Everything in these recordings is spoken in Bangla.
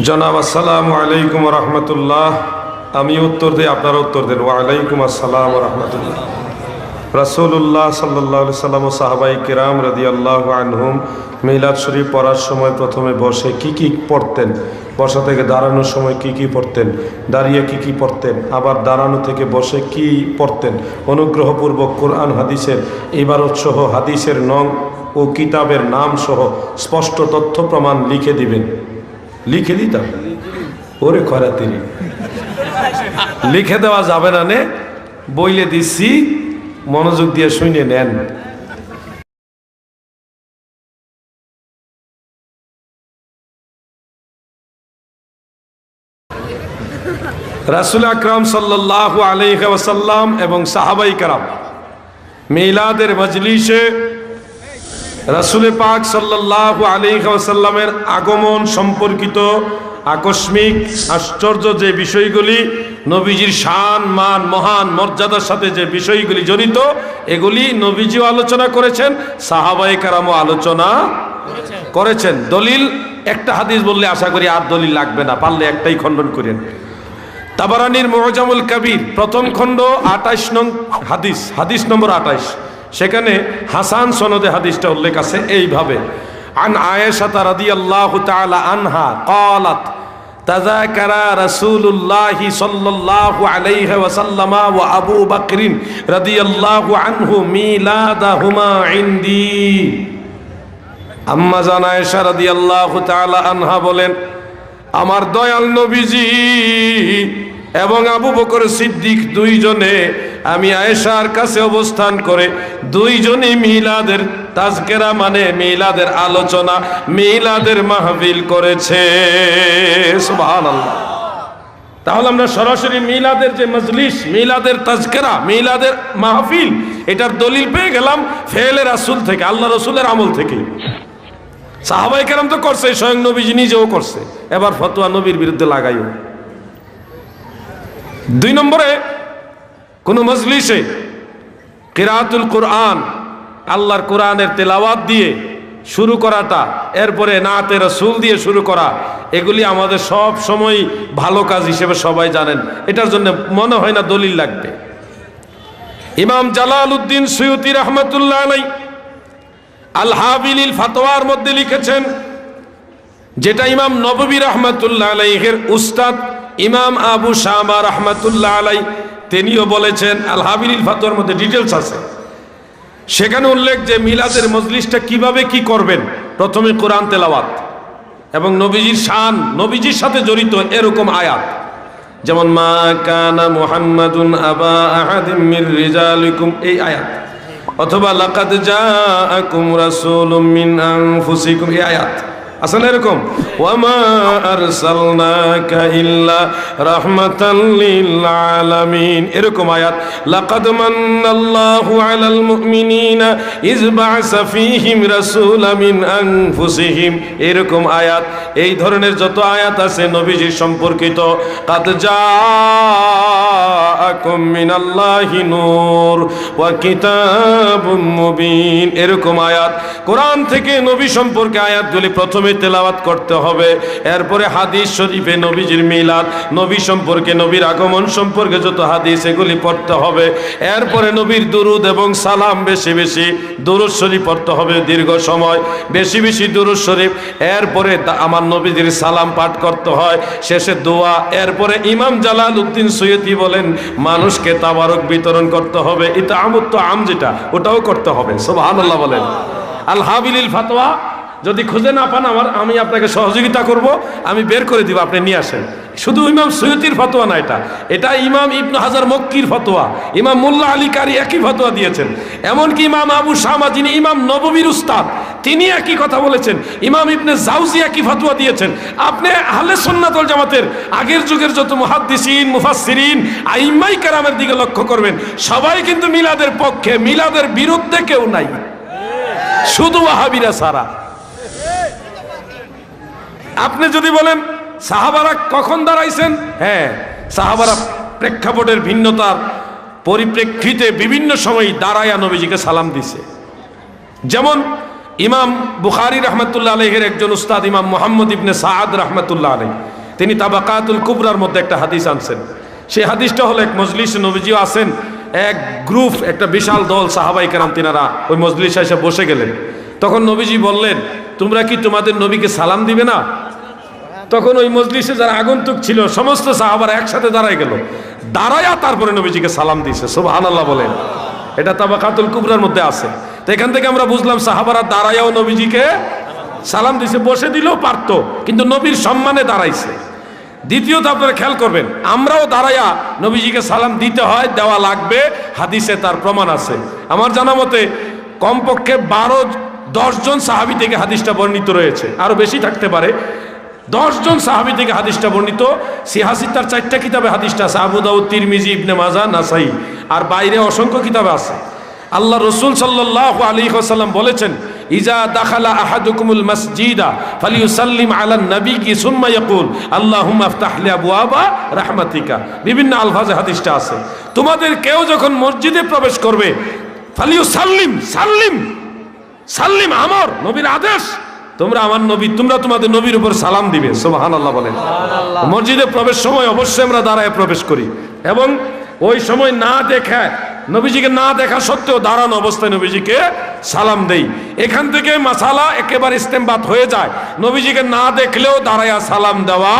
জনাব, আসসালামু আলাইকুম রহমতুল্লাহ। আমি উত্তর দিই, আপনারা উত্তর দেন। ওয়ালাইকুম আসসালাম রহমতুল্লাহ। রাসুল্লাহ সাল্লাহ সাল্লাম ও সাহাবাই কিরাম রদি আল্লাহ আনহুম মিলাদ শরীফ পড়ার সময় প্রথমে বসে কি কি পড়তেন? বসা থেকে দাঁড়ানোর সময় কি কি পড়তেন? দাঁড়িয়ে কি কি পড়তেন? আবার দাঁড়ানো থেকে বসে কি পড়তেন? অনুগ্রহপূর্বক কোরআন, হাদিসের ইবারত সহ হাদিসের নং ও কিতাবের নাম সহ স্পষ্ট তথ্য প্রমাণ লিখে দিবেন। লিখে দিতাম। ওরে খরাতিরি লিখে দেওয়া যাবে না নে। বইলে দিচ্ছি মনোযোগ দিয়ে শুনে নেন। রাসুল আকরাম সাল্লাহ আলহ এবং সাহাবাই কারাম মিলাদের মজলিসে রাসুল পাক সাল্লাহ আলিহাসাল্লামের আগমন সম্পর্কিত আকস্মিক আশ্চর্য যে বিষয়গুলি নবীজির শান মান মহান মর্যাদার সাথে যে বিষয়গুলি জড়িত এগুলি নবীজিও আলোচনা করেছেন সাহাবাই কারামও আলোচনা করেছেন। দলিল একটা হাদিস বললে আশা করি আর দলিল লাগবে না পারলে একটাই খণ্ডন করেন। তাবারানির মোহজামুল কবির প্রথম খণ্ড আঠাইশ নং হাদিস হাদিস নম্বর আঠাইশ সেখানে হাসান সনদে হাদিসটা উল্লেখ আছে এইভাবে আন আয়েশাতা রাদিয়াল্লাহু তাআলা আনহা قالت تذاكر رسول الله صلى الله عليه وسلم وابو بكر رضي الله عنه ميلادهما عندي আম্মা জান আয়েশা রাদিয়াল্লাহু তাআলা আনহা বলেন আমার দয়াল নবীজি এবং আবু বকর সিদ্দিক দুইজনে আমি আয়েশার কাছে অবস্থান করে দুইজনে মিলাদের তাজকেরা মানে মিলাদের আলোচনা, মিলাদের মাহফিল করেছে। তাহলে আমরা সরাসরি মিলাদের যে মজলিস, মিলাদের তাজকেরা, মিলাদের মাহফিল, এটার দলিল পেয়ে গেলাম ফেলে রাসুল থেকে, আল্লাহ রসুলের আমল থেকে। সাহাবাই কেরাম তো করছে, স্বয়ং নবীজি নিজেও করছে। এবার ফতোয়া নবীর বিরুদ্ধে লাগাইও। দুই নম্বরে কোন মজলিসে কিরাতুল কোরআন, আল্লাহর কোরআনের তেলাওয়াত দিয়ে শুরু করাটা, এরপরে নাতে রসুল দিয়ে শুরু করা, এগুলি আমাদের সব সময় ভালো কাজ হিসেবে সবাই জানেন। এটার জন্য মনে হয় না দলিল লাগবে। ইমাম জালাল উদ্দিন সৈয়দি রহমতুল্লাহ আলাই আল হাবিলিল ফাতোয়ার মধ্যে লিখেছেন, যেটা ইমাম নববী রহমতুল্লাহ আলাইহের উস্তাদ ইমাম আবু শামা রহমতুল্লাহ আলাই তিনিও বলেছেন আল হাবিলিল ফাতোয়ার মধ্যে ডিটেলস আছে। সেখানে উল্লেখ যে মিলাদের মজলিসটা কীভাবে কি করবেন? প্রথমে কোরআন তেলাওয়াত এবং নবীজির শান, নবীজির সাথে জড়িত এরকম আয়াত। যেমন, মা কানা মুহাম্মাদুন আবা আহাদিম মির রিজালিকুম, এই আয়াত। অথবা, লাকাদ জাআকুম রাসূলুম মিন আনফুসিকুম, এই আয়াত। আসলে এরকম, ওয়ামা আরসালনাকা ইল্লা রাহমাতাল লিল আলামিন এরকম আয়াত, লাকাদ মান্নাল্লাহু আলাল মুমিনিনা ফীহিম রাসূলা মিন আনফুসিহিম এরকম আয়াত, এই ধরনের যত আয়াত আছে নবীজির সম্পর্কিত, কাদ জাআকুম মিনাল্লাহি নূর ওয়া কিতাবুম মুবিন এরকম আয়াত, কোরআন থেকে নবী সম্পর্কে আয়াতগুলি প্রথমে তেলাওয়াত করতে হবে। এরপরে হাদিস শরীফে নবীজির মিলাদ, নবী সম্পর্কে নবীর আগমন সম্পর্কে যত হাদিস এগুলি পড়তে হবে। এরপরে নবীর দুরুদ এবং সালাম বেশি বেশি দুরুদ শরীফ পড়তে হবে দীর্ঘ সময়, বেশি বেশি দুরুদ শরীফ। এরপরে আমার নবীজির সালাম পাঠ করতে হয়, শেষে দোয়া। এরপরে ইমাম জালাল উদ্দিন সৈয়দি বলেন, মানুষকে তাবারক বিতরণ করতে হবে। এটা আমুত তো আম যেটা, ওটাও করতে হবে। সুবহানাল্লাহ বলেন। আল হাবিলিল ফাতোয়া যদি খুঁজে না পান, আমার, আমি আপনাকে সহযোগিতা করব, আমি বের করে দিব, আপনি নিয়ে আসেন। শুধু ইমাম সৈয়দির ফতোয়া না এটা। এটা ইমাম ইবনু হাজার মক্কির ফতোয়া। ইমাম মোল্লা আলী কারি একই ফতোয়া দিয়েছেন। এমনকি ইমাম আবু শামা, যিনি ইমাম নববীর উস্তাদ, তিনি একই কথা বলেছেন। ইমাম ইবনে জাউজি একই ফতোয়া দিয়েছেন। আপনি আহলে সুন্নাতুল জামাতের আগের যুগের যত মুহাদ্দিসিন, মুফাসসিরিন, আইম্মাই কারামের দিকে লক্ষ্য করবেন, সবাই কিন্তু মিলাদের পক্ষে, মিলাদের বিরুদ্ধে কেউ নাই। শুধু ওয়াহাবিরা সারা আপনি যদি বলেন, সাহাবারা কখন দাঁড়াইছেন? হ্যাঁ সাহাবারা প্রেক্ষাপটের ভিন্নতার পরিপ্রেক্ষিতে বিভিন্ন সময় দাঁড়ায়া নবীজিকে সালাম দিছে। যেমন ইমাম বুখারি রহমতুল্লাহ আলহের একজন উস্তাদ, ইমাম মোহাম্মদ ইবনে সাদ রহমতুল্লাহ আলহ তিনি তাবাকাতুল কুবরার মধ্যে একটা হাদিস আনছেন। সেই হাদিসটা হলো এক মজলিস নবীজিও আছেন, এক গ্রুপ, একটা বিশাল দল সাহাবাই কেরাম তিনারা ওই মজলিসে এসে বসে গেলেন। তখন নবীজি বললেন, তোমরা কি তোমাদের নবীকে সালাম দিবে না? তখন ওই মজলিসে যারা আগন্তুক ছিল, সমস্ত সাহাবারা একসাথে দাঁড়ায় গেল। দাঁড়ায়া তারপরে নবীজিকে সালাম দিয়েছে সুবহান আল্লাহ বলেন। এটা তাবাকাতুল কুবরার মধ্যে আছে। তো এখান থেকে আমরা বুঝলাম, সাহাবারা দাঁড়ায়াও নবীজিকে সালাম দিছে বসে দিলেও পারতো, কিন্তু নবীর সম্মানে দাঁড়াইছে। দ্বিতীয়ত আপনারা খেয়াল করবেন, আমরাও দাঁড়াইয়া নবীজিকে সালাম দিতে হয়, দেওয়া লাগবে, হাদিসে তার প্রমাণ আছে। আমার জানা মতে, কমপক্ষে বারো দশজন সাহাবি থেকে হাদিসটা বর্ণিত রয়েছে। আরও বেশি থাকতে পারে। দশজন সাহাবি থেকে হাদিসটা বর্ণিত। সিহাসি তার চারটা কিতাবে হাদিসটা আছে, আবু দাউদ, তিরমিজি, ইবনে মাজা নাসাই। আর বাইরে অসংখ্য কিতাবে আছে। আল্লাহ রসুল সাল্লাহ আলী সাল্লাম বলেছেন, ইজা দাখালা আহাদুকুমুল মসজিদা ফালিউসাল্লিম আলা নবী কি সুম্মা ইয়াকুল, আল্লাহুম্মা আফতাহ আবওয়াবা রাহমাতিকা। বিভিন্ন আলফাজে হাদিসটা আছে। তোমাদের কেউ যখন মসজিদে প্রবেশ করবে, ফালিউসাল্লিম, সাল্লিম সাল্লিম আমর, নবীর আদেশ তোমরা আমার নবী তোমরা তোমাদের নবীর উপর সালাম দিবে সোহান আল্লাহ বলেন মসজিদে প্রবেশ সময় অবশ্যই আমরা দাঁড়ায় প্রবেশ করি। এবং ওই সময় না দেখে নবীজিকে না দেখা সত্ত্বেও দাঁড়ানো অবস্থায় নবীজিকে সালাম দেই। এখান থেকে মাসালা একেবারে ইস্তেমবাদ হয়ে যায়। নবীজিকে না দেখলেও দাঁড়ায়া সালাম দেওয়া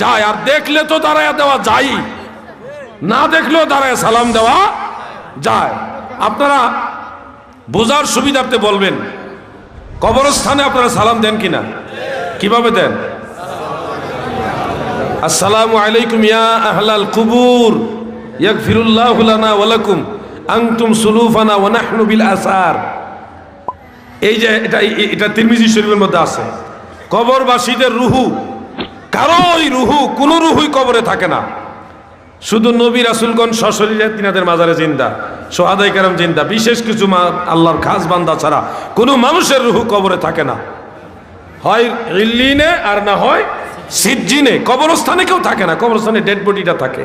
যায়। আর দেখলে তো দাঁড়ায়া দেওয়া যায় না দেখলেও দাঁড়ায় সালাম দেওয়া যায়। আপনারা বোঝার সুবিধার্থে বলবেন কবরস্থানে আপনারা সালাম দেন কিনা? কীভাবে দেন? আসসালামু আলাইকুম ইয়া আহলাল কুবুর, ইয়াগফিরুল্লাহু লানা ওয়া লাকুম, আনতুম সুলুফানা ওয়া নাহনু বিল আসার। এই যে এটা এটা তিরমিজি শরীফের মধ্যে আছে। কবরবাসীদের রুহু কারও ওই রুহু, কোনো রুহুই কবরে থাকে না। শুধু নবী রাসুলগণ সশরীরে তিনাদের মাজারে জিন্দা, সোহাদাই কারাম জিন্দা, বিশেষ কিছু আল্লাহর খাস বান্দা ছাড়া কোনো মানুষের রুহু কবরে থাকে না। হয় ইল্লিনে আর না হয় সিজ্জিনে, কবরস্থানে কেউ থাকে না, কবরস্থানে ডেড বডিটা থাকে।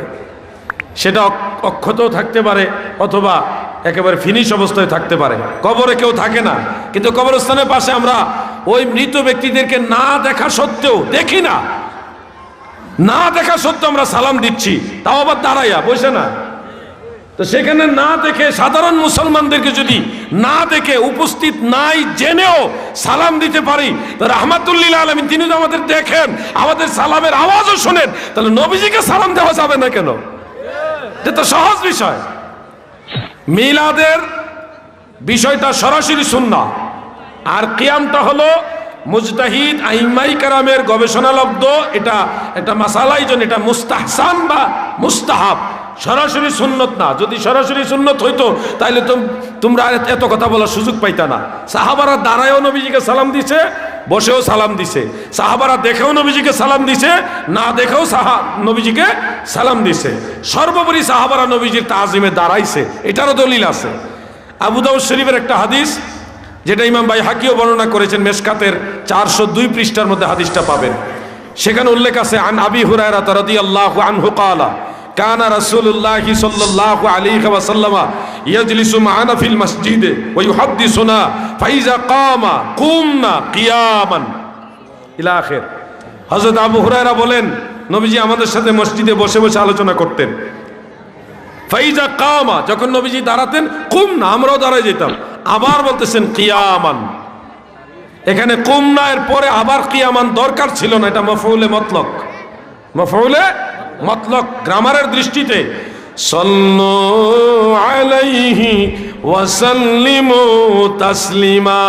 সেটা অক- অক্ষতও থাকতে পারে অথবা একেবারে ফিনিশ অবস্থায় থাকতে পারে। কবরে কেউ থাকে না, কিন্তু কবরস্থানের পাশে আমরা ওই মৃত ব্যক্তিদেরকে না দেখা সত্ত্বেও দেখি না। না দেখা সত্ত্বেও আমরা সালাম দিচ্ছি, তাও আবার দাঁড়াইয়া, বসে না। তো সেখানে না দেখে সাধারণ মুসলমানদেরকে যদি না দেখে উপস্থিত নাই জেনেও সালাম দিতে পারি, তো রহমাতুল্লিল আলমিন, তিনি তো আমাদের দেখেন, আমাদের সালামের আওয়াজও শোনেন, তাহলে নবীজিকে সালাম দেওয়া যাবে না কেন? এটা তো সহজ বিষয়। মিলাদের বিষয়টা সরাসরি সুন্না আর কিয়ামটা হলো মুজতাহিদ আইমাই কারামের গবেষণালব্ধ এটা একটা মাসালাই জন এটা মুস্তাহসান বা মুস্তাহাব। সরাসরি সুন্নত না, যদি সরাসরি সুন্নত হইতো তাহলে তোমরা এত কথা বলার সুযোগ পাইতা না। সাহাবারা দাঁড়ায়ও নবীজিকে সালাম দিছে, বসেও সালাম দিছে। সাহাবারা দেখেও নবীজিকে সালাম দিছে, না দেখেও সাহা, নবীজিকে সালাম দিছে। সর্বোপরি সাহাবারা নবীজির তাজিমে দাঁড়াইছে, এটারও দলিল আছে। আবু দাউদ শরীফের একটা হাদিস যেটা ইমাম ভাই হাকিও বর্ণনা করেছেন, মেশকাতের চারশো দুই পৃষ্ঠার মধ্যে হাদিসটা পাবেন। সেখানে উল্লেখ আছে, আন আবি হুরায়রা রাদিয়াল্লাহু আনহু ক্বালা কানা রাসূলুল্লাহ সাল্লাল্লাহু আলাইহি ওয়াসাল্লাম ইয়াজলিসু মা'ানা ফিল মসজিদে ওয়া ইউহাদ্দিসুনা, ফাইজা কামা কুমনা কিয়ামান। ইলা আখির। হযরত আবু হুরায়রা বলেন, নবীজি আমাদের সাথে মসজিদে বসে বসে আলোচনা করতেন। ফাইজা কামা, যখন নবীজি দাঁড়াতেন কুম না আমরাও দাঁড়ায় যেতাম। আবার বলতেছেন কিয়ামান। এখানে কুমনা এর পরে আবার কিয়ামান দরকার ছিল না, এটা মফৌলে মতলক। মফৌলে মতলক, গ্রামারের দৃষ্টিতে। তাসলিমা,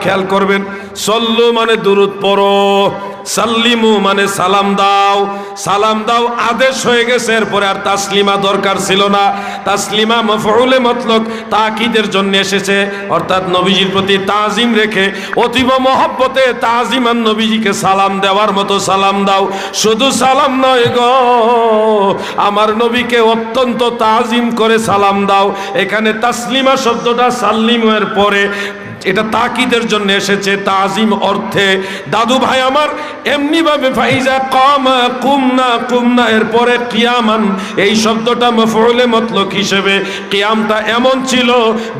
খেয়াল করবেন। সল্লু মানে দুরুদ পড়ো। সাল্লিমু মানে সালাম দাও। সালাম দাও, আদেশ হয়ে গেছে, এরপরে আর তাসলিমা দরকার ছিল না। তাসলিমা মফউলে মতলক তাকিদের জন্য এসেছে। অর্থাৎ নবীজির প্রতি তাজিম রেখে অতীব মহব্বতে তাজিমান নবীজিকে সালাম দেওয়ার মতো সালাম দাও। শুধু সালাম নয় গো, আমার নবীকে অত্যন্ত তাজিম করে সালাম দাও। এখানে তাসলিমা শব্দটা সাল্লিমের পরে এটা তাকিদের জন্য এসেছে, তাজিম অর্থে। দাদু ভাই আমার এমনি ভাবে ফাইজা কম কুমনা কুমনা, এরপরে কিয়ামান, এই শব্দটা মফউলে মতলক হিসেবে কিয়ামটা এমন ছিল,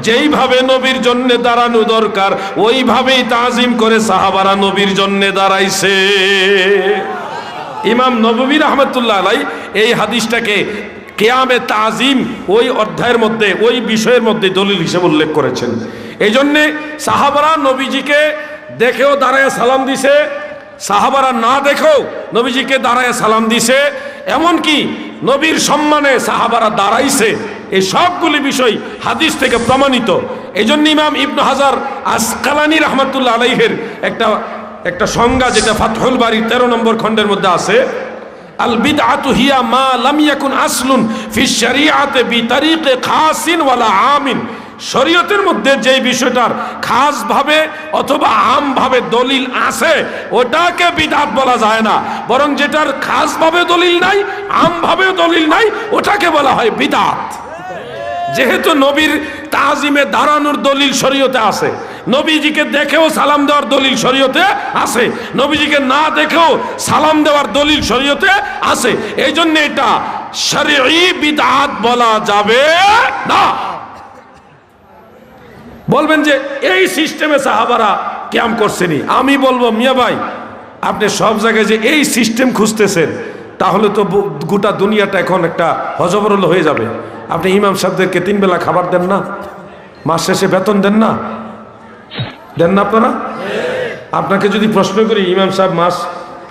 যেইভাবে নবীর জন্য দাঁড়ানো দরকার, ওইভাবেই তাজিম করে সাহাবারা নবীর জন্য দাঁড়াইছে। ইমাম নববী রহমতুল্লাহ আলাই এই হাদিসটাকে কেয়ামে তাজিম ওই অধ্যায়ের মধ্যে, ওই বিষয়ের মধ্যে দলিল হিসেবে উল্লেখ করেছেন। এই জন্যে সাহাবারা নবীজিকে দেখেও দাঁড়ায় সালাম দিছে। সাহাবারা না দেখেও নবীজিকে দাঁড়ায় সালাম দিছে। এমনকি নবীর সম্মানে সাহাবারা দাঁড়াইছে। এই সবগুলি বিষয় হাদিস থেকে প্রমাণিত। এই জন্য ইমাম ইবনু হাজার আসকালানি রহমতুল্লাহ আলাইহের একটা একটা সংজ্ঞা যেটা ফাতহুল বাড়ির তেরো নম্বর খণ্ডের মধ্যে আছে। মা আসলুন আমিন। শরীয়তের মধ্যে যে বিষয়টার খাস ভাবে অথবা আম ভাবে দলিল আছে, ওটাকে বিদাত বলা যায় না। বরং যেটার খাস ভাবে দলিল নাই, আম ভাবে দলিল নাই, ওটাকে বলা হয় বিদাত। যেহেতু নবীর তাজিমে দাঁড়ানোর দলিল শরীয়তে আছে, নবীজিকে দেখেও সালাম দেওয়ার দলিল শরীয়তে আছে, নবীজিকে না দেখেও সালাম দেওয়ার দলিল শরীয়তে আছে। এই জন্য এটা শরী বিদাত বলা যাবে না। বলবেন যে এই সিস্টেমে সাহাবারা ক্যাম্প করছেনি। আমি বলব, মিয়া ভাই, আপনি সব জায়গায় যে এই সিস্টেম খুঁজতেছেন, তাহলে তো গোটা দুনিয়াটা এখন একটা হজবরল হয়ে যাবে। আপনি ইমাম সাহেবদেরকে তিন বেলা খাবার দেন না? মাস শেষে বেতন দেন না? দেন না আপনারা? আপনাকে যদি প্রশ্ন করি, ইমাম সাহেব মাস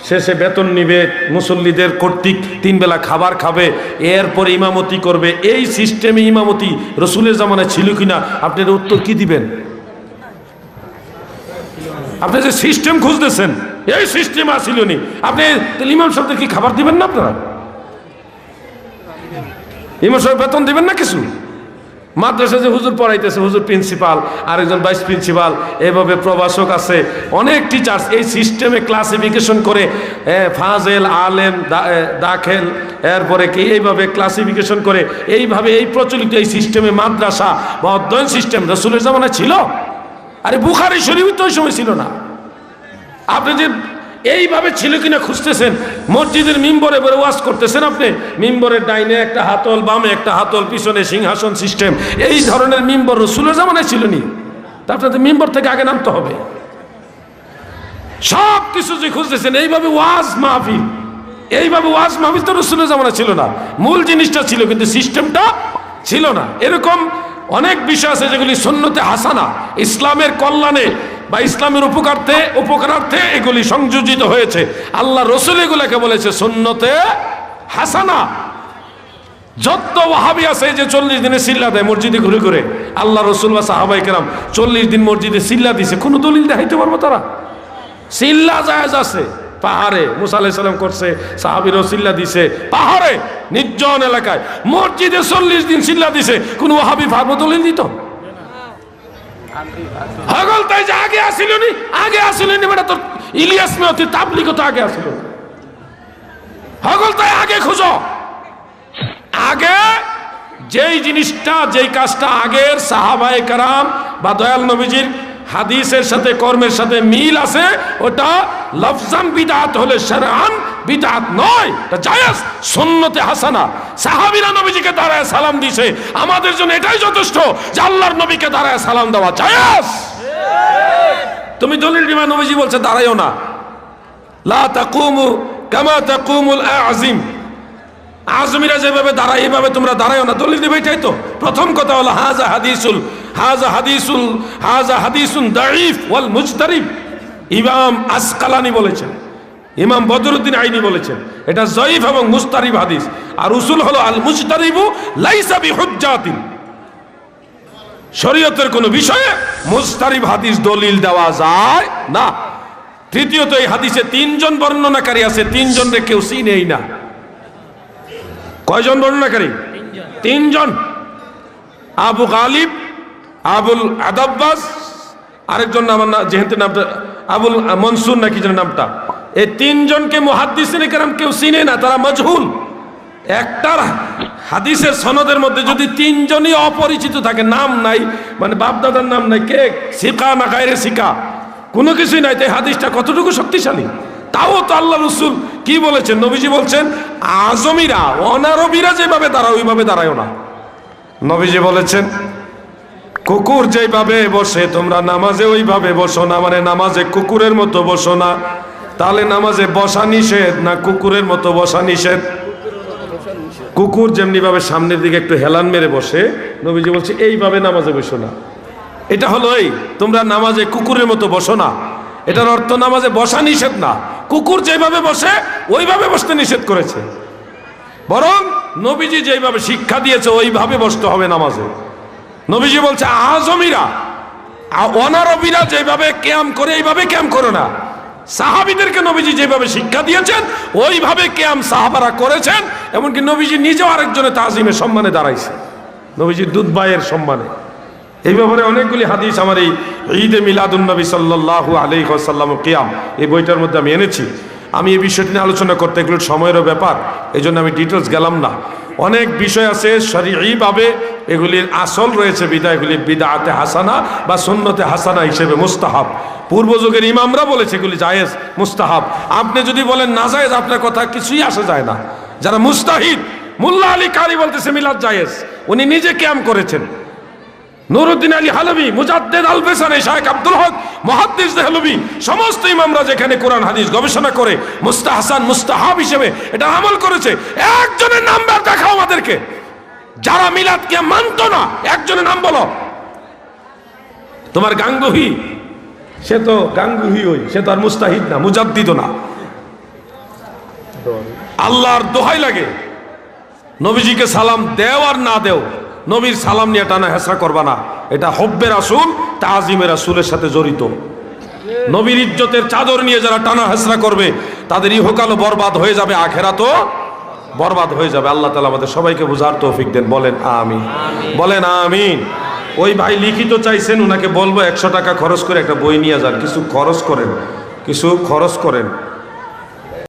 শেষে বেতন নিবে, মুসল্লিদের কর্তৃক তিন বেলা খাবার খাবে, এরপরে ইমামতি করবে। এই সিস্টেমে ইমামতি রসুলের জামানায় ছিল কিনা? আপনার উত্তর কি দিবেন? আপনি যে সিস্টেম খুঁজতেছেন, এই সিস্টেম আসিল নি। আপনি ইমাম সাহেবদের কি খাবার দিবেন না আপনারা? ইমাম সাহেব বেতন দিবেন না কিছু? মাদ্রাসা যে হুজুর পড়াইতেছে, হুজুর প্রিন্সিপাল আরেকজন ভাইস প্রিন্সিপাল এভাবে প্রভাষক আছে। অনেক টিচার্স এই সিস্টেমে ক্লাসিফিকেশন করে ফাজেল, আলেম দাখেল, এরপরে কি এইভাবে ক্লাসিফিকেশন করে, এইভাবে এই প্রচলিত এই সিস্টেমে মাদ্রাসা বা অধ্যয়ন সিস্টেম রসুলের জামানায় ছিল? আরে বুখারি শরীফ তো ওই সময় ছিল না। আপনি যে এইভাবে ছিল কিনা খুঁজতেছেন? মসজিদের মিম্বরে বলে ওয়াজ করতেছেন আপনি? মিম্বরের ডাইনে একটা হাতল, বামে একটা হাতল, পিছনে সিংহাসন সিস্টেম। এই ধরনের মিম্বর রসুলের জামানায় ছিল নি তা আপনাদের মিম্বর থেকে আগে নামতে হবে। সব কিছু যে খুঁজতেছেন, এইভাবে ওয়াজ মাহফিল। এইভাবে ওয়াজ মাহফিল তো রসুলের জামানা ছিল না। মূল জিনিসটা ছিল, কিন্তু সিস্টেমটা ছিল না। এরকম অনেক বিষয় আছে যেগুলি সুন্নতে হাসানা। ইসলামের কল্যাণে বা ইসলামের উপকার্থে উপকারার্থে এগুলি সংযোজিত হয়েছে। আল্লাহ রসুল এগুলাকে বলেছে সুন্নতে হাসানা। যত ওয়াহাবি আছে যে চল্লিশ দিনে সিল্লা দেয় মসজিদে ঘুরে ঘুরে, আল্লাহ রসুল বা সাহাবাই কেরাম চল্লিশ দিন মসজিদে সিল্লা দিছে, কোনো দলিল দেখাইতে পারব তারা? সিল্লা জায়জ আছে, পাহাড়ে মুসা আলাইসাল্লাম করছে, সাহাবিরও সিল্লা দিছে, পাহাড়ে, নির্জন এলাকায় মসজিদে চল্লিশ দিন সিল্লা দিছে, কোন ওয়াহাবি ফার্ম দলিল দিত? হগল তাই যে আগে আসিল আগে আসিল নি বেটা তোর ইলিয়াস মেয়তি তাবলিগ তো আগে আসিল। হগল তাই আগে খুঁজো। আগে যেই জিনিসটা, যেই কাজটা আগের সাহাবায়ে কারাম বা দয়াল নবীজির হাদিসের সাথে, কর্মের সাথে মিল আছে, ওটা লফজান বিদাত হলে শারআন বিদাত নয় এটা জায়েজ, সুন্নতে হাসানা। সাহাবীরা নবীজিকে দাঁড়ায় সালাম দিছে আমাদের জন্য এটাই যথেষ্ট যে আল্লাহর নবীকে দাঁড়ায় সালাম দেওয়া জায়েজ। তুমি দলিল দিবা নবীজি বলছে দাঁড়াইও না। লা তাকুমু কামা তাকুমুল আযিম। আজমিরা যেভাবে দাঁড়ায় এইভাবে তোমরা দাঁড়ায় না। দলিল দিবে এটাই তো। প্রথম কথা হলো হাজা হাদিসুল হাজা হাদিসুল হাজা হাদিসুন দাইফ ওয়াল মুজতারিফ ইমাম আসকালানি বলেছেন। ইমাম বদরুদ্দিন আইনি বলেছেন, এটা জয়ীফ এবং মুস্তারিফ হাদিস, আর উসুল হলো আল মুজতারিবু লাইসা বিহুজ্জাতিন। শরীয়তের কোনো বিষয়ে মুস্তারিফ হাদিস দলিল দেওয়া যায় না। তৃতীয়ত, এই হাদিসে তিনজন বর্ণনাকারী আছে, তিনজনরে কেউ চিনেই না। কয়জন বর্ণনাকারী? তিনজন। আবু গালিব, আবুল আদাব্বাস, আরেকজন নাম না যেহেতু নামটা আবুল মনসুর নাকি যেন নামটা? এই তিনজনকে মুহাদ্দিসিনে কেরাম কেউ চিনে না, তারা মজহুল। একটার হাদিসের সনদের মধ্যে যদি তিনজনই অপরিচিত থাকে, নাম নাই মানে বাপদাদার নাম নাই, কে? শিকা না গায়ে শিকা? কোনো কিছুই নাই তাই হাদিসটা কতটুকু শক্তিশালী? তাও তো আল্লাহ রসুল কি বলেছেন? নবীজি বলছেন, আজমিরা, অনারবিরা যেভাবে দাঁড়ায়, ওইভাবে দাঁড়ায় না। নবীজি বলেছেন, কুকুর যেভাবে বসে, তোমরা নামাজে ওইভাবে বসো না মানে নামাজে কুকুরের মতো বসো না। তাহলে নামাজে বসা নিষেধ না কুকুরের মতো বসা নিষেধ? কুকুর যেমনি ভাবে সামনের দিকে একটু হেলান মেরে বসে, নবীজি বলছে, এইভাবে নামাজে বসো না। এটা হলো এই, তোমরা নামাজে কুকুরের মতো বসো না। এটার অর্থ নামাজে বসা নিষেধ না। কুকুর যেভাবে বসে, ওইভাবে বসতে নিষেধ করেছে। বরং নবীজি যেভাবে শিক্ষা দিয়েছে, ওইভাবে বসতে হবে নামাজে। নবীজি বলছে আজমিরা অনারবিরা যেভাবে ক্যাম্প করে, এইভাবে ক্যাম্প করো না। সাহাবিদেরকে নবীজি যেভাবে শিক্ষা দিয়েছেন, ওইভাবে কেয়াম সাহাবারা করেছেন, এমনকি নবীজি নিজেও আরেকজনের তাজিমের সম্মানে দাঁড়াইছে। নবীজির দুধ ভাইয়ের সম্মানে। এই ব্যাপারে অনেকগুলি হাদিস আমার এই ঈদে মিলাদুন্নবী সাল্লাল্লাহু আলাইহি ওয়াসাল্লাম কিয়াম, এই বইটার মধ্যে আমি এনেছি। আমি এই বিষয়টি নিয়ে আলোচনা করতে এগুলোর সময়েরও ব্যাপার এই আমি ডিটেলস গেলাম না। অনেক বিষয় আছে শরীরভাবে এগুলির আসল রয়েছে বিদা এগুলি বিদাতে হাসানা বা সুন্নতে হাসানা হিসেবে মুস্তাহাব। পূর্বযুগের ইমামরা বলেছে এগুলি জায়েজ, মুস্তাহাব। আপনি যদি বলেন না জায়েজ, আপনার কথা কিছুই আসা যায় না। যারা মুস্তাহিদ, মুল্লা আলী কারি বলতেছে মিলাদ জায়েজ। উনি নিজে ক্যাম্প করেছেন। নুরুদ্দিন আলী হালবি, মুজাদ্দেদ আল বেসানে শাহেখ আব্দুল হক, মহাদ্দিস দেহলবি, সমস্ত ইমামরা যেখানে কোরআন, হাদিস গবেষণা করে, মুস্তাহসান, মুস্তাহাব হিসেবে এটা আমল করেছে, একজনের নাম্বার দেখাও আমাদেরকে। যারা মিলাদকে মানতো না, একজনের নাম বলো। তোমার গাঙ্গুহি, সে তো গাঙ্গুহি ওই, সে তো আর মুস্তাহিদ না মুজাদ্দিদ না। আল্লাহর দোহাই লাগে। নবীজিকে সালাম দেও আর না দেও। নবীর সালাম নিয়ে টানা হেসরা করবা না। এটা হব্বে রাসুল তাজিমে রাসুলের সাথে জড়িত। নবীর ইজ্জতের চাদর নিয়ে যারা টানা হেসরা করবে তাদের ইহকালও বরবাদ হয়ে যাবে আখেরা তো বরবাদ হয়ে যাবে। আল্লাহ তালা আমাদের সবাইকে বুঝার তৌফিক দেন। বলেন আমিন। বলেন আমিন। ওই ভাই লিখিত চাইছেন ওনাকে বলব একশো টাকা খরচ করে একটা বই নিয়ে যান। কিছু খরচ করেন কিছু খরচ করেন।